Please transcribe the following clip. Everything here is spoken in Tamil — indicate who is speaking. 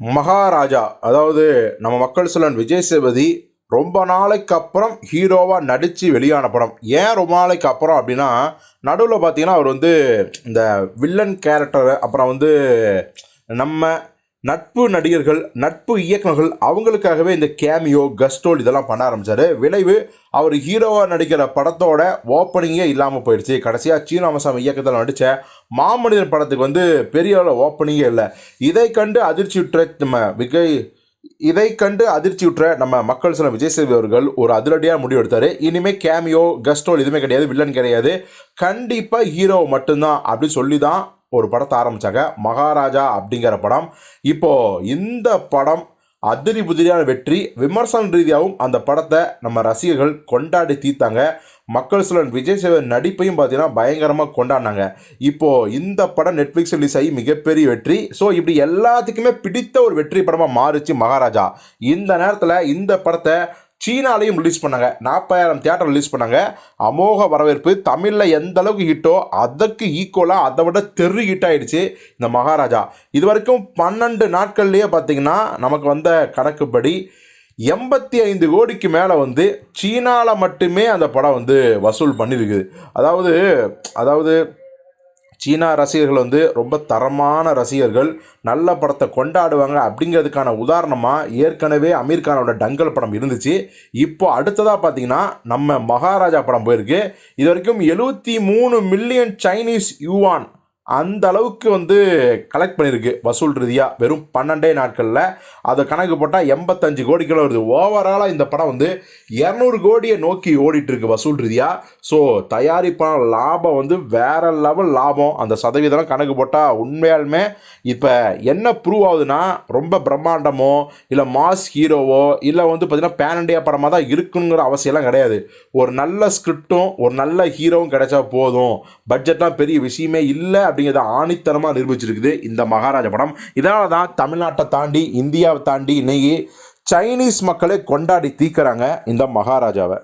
Speaker 1: மகாராஜா அதாவது நம்ம மக்கள் சொல்லன் விஜய் சேபதி ரொம்ப நாளைக்கு அப்புறம் ஹீரோவாக நடித்து வெளியான படம். ஏன் ரொம்ப நாளைக்கு அப்புறம் அப்படின்னா நடுவில் பார்த்தீங்கன்னா அவர் வந்து இந்த வில்லன் கேரக்டர் அப்புறம் வந்து நம்ம நட்பு நடிகர்கள் நட்பு இயக்குநர்கள் அவங்களுக்காகவே இந்த கேமியோ கஸ்டோல் இதெல்லாம் பண்ண ஆரம்பித்தார் விளைவு அவர் ஹீரோவாக நடிக்கிற படத்தோட ஓப்பனிங்கே இல்லாமல் போயிடுச்சு. கடைசியாக சீனாமசாமி இயக்கத்தில் நடித்த மாமனிதன் படத்துக்கு வந்து பெரிய அளவு ஓப்பனிங்கே இல்லை. இதை கண்டு அதிர்ச்சி விட்டுற நம்ம விஜய் இதை கண்டு அதிர்ச்சியுற்ற நம்ம மக்கள் சில விஜய் சேவி அவர்கள் ஒரு அதிரடியாக முடிவு எடுத்தார். இனிமேல் கேமியோ கஸ்டோல் எதுவுமே கிடையாது வில்லன் கிடையாது. கண்டிப்பாக ஹீரோ மட்டும்தான் அப்படின்னு சொல்லி தான் ஒரு படத்தை ஆரம்பித்தாங்க மகாராஜா அப்படிங்கிற படம். இப்போது இந்த படம் அதிரி புதிரியான வெற்றி விமர்சன ரீதியாகவும் அந்த படத்தை நம்ம ரசிகர்கள் கொண்டாடி தீர்த்தாங்க. மக்கள் சிலன் விஜய் சேவன் நடிப்பையும் பார்த்தீங்கன்னா பயங்கரமாக கொண்டாடினாங்க. இப்போது இந்த படம் நெட்ஃப்ளிக்ஸ் ரிலீஸ் ஆகி மிகப்பெரிய வெற்றி. ஸோ இப்படி எல்லாத்துக்குமே பிடித்த ஒரு வெற்றி படமாக மாறுச்சு மகாராஜா. இந்த நேரத்தில் இந்த படத்தை சீனாலையும் ரிலீஸ் பண்ணாங்க. நாற்பதாயிரம் தியேட்டர் ரிலீஸ் பண்ணாங்க. அமோக வரவேற்பு தமிழில் எந்த அளவுக்கு ஹிட்டோ அதுக்கு ஈக்குவலாக அதை விட தெரு ஹிட் ஆயிடுச்சு இந்த மகாராஜா. இது வரைக்கும் பன்னெண்டு நாட்கள்லேயே பார்த்தீங்கன்னா நமக்கு வந்த கணக்குப்படி எண்பத்தி ஐந்து கோடிக்கு மேலே வந்து சீனாவில் மட்டுமே அந்த படம் வந்து வசூல் பண்ணியிருக்குது அதாவது அதாவது சீனா ரசிகர்கள் வந்து ரொம்ப தரமான ரசிகர்கள் நல்ல படத்தை கொண்டாடுவாங்க அப்படிங்கிறதுக்கான உதாரணமாக ஏற்கனவே அமீர் கானோட டங்கல் படம் இருந்துச்சு. இப்போ அடுத்ததாக பார்த்தீங்கன்னா நம்ம மகாராஜா படம் போயிருக்கு. இது வரைக்கும் எழுபத்தி மூணு மில்லியன் சைனீஸ் யூவான் அந்த அளவுக்கு வந்து கலெக்ட் பண்ணியிருக்கு வசூல் ரீதியாக வெறும் பன்னெண்டே நாட்களில். அதை கணக்கு போட்டால் எண்பத்தஞ்சு கோடிக்குள்ள வருது. ஓவராலாக இந்த படம் வந்து இரநூறு கோடியை நோக்கி ஓடிட்டுருக்கு வசூல் ரீதியாக ஸோ தயாரிப்பான லாபம் வந்து வேற லெவல் லாபம். அந்த சதவீதம் கணக்கு போட்டால் உண்மையாலுமே இப்போ என்ன ப்ரூவ் ஆகுதுன்னா ரொம்ப பிரம்மாண்டமோ இல்லை மாஸ் ஹீரோவோ இல்லை வந்து பார்த்திங்கன்னா பேன் இண்டியா படமாக தான் இருக்குங்கிற அவசியம்லாம் கிடையாது. ஒரு நல்ல ஸ்கிரிப்டும் ஒரு நல்ல ஹீரோவும் கிடைச்சா போதும். பட்ஜெட்லாம் பெரிய விஷயமே இல்லை அப்படிங்கிறத ஆணித்தனமாக நிரூபிச்சிருக்குது இந்த மகாராஜா படம். இதனால தான் தமிழ்நாட்டை தாண்டி இந்தியாவை தாண்டி இன்னைக்கு சைனீஸ் மக்களை கொண்டாடி தீக்கிறாங்க இந்த மகாராஜாவை.